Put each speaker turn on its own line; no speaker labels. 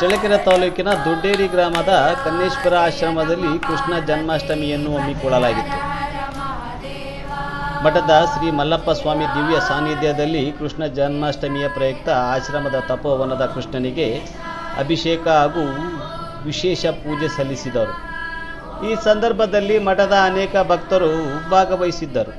ಚಳ್ಳಕೆರೆ ತಾಲೂಕಿನ ದೊಡ್ಡೇರಿ ಗ್ರಾಮದ ಕನ್ನೇಶ್ವರ ಆಶ್ರಮದಲ್ಲಿ ಕೃಷ್ಣ ಜನ್ಮಾಷ್ಟಮಿಯನ್ನು ಹಮ್ಮಿಕೊಳ್ಳಲಾಗಿತ್ತು. ಮಠದ ಶ್ರೀ ಮಲ್ಲಪ್ಪ ಸ್ವಾಮಿ ದಿವ್ಯ ಸಾನ್ನಿಧ್ಯದಲ್ಲಿ ಕೃಷ್ಣ ಜನ್ಮಾಷ್ಟಮಿಯ ಪ್ರಯುಕ್ತ ಆಶ್ರಮದ ತಪೋವನದ ಕೃಷ್ಣನಿಗೆ ಅಭಿಷೇಕ ಹಾಗೂ ವಿಶೇಷ ಪೂಜೆ ಸಲ್ಲಿಸಿದರು. ಈ ಸಂದರ್ಭದಲ್ಲಿ ಮಠದ ಅನೇಕ ಭಕ್ತರು ಭಾಗವಹಿಸಿದ್ದರು.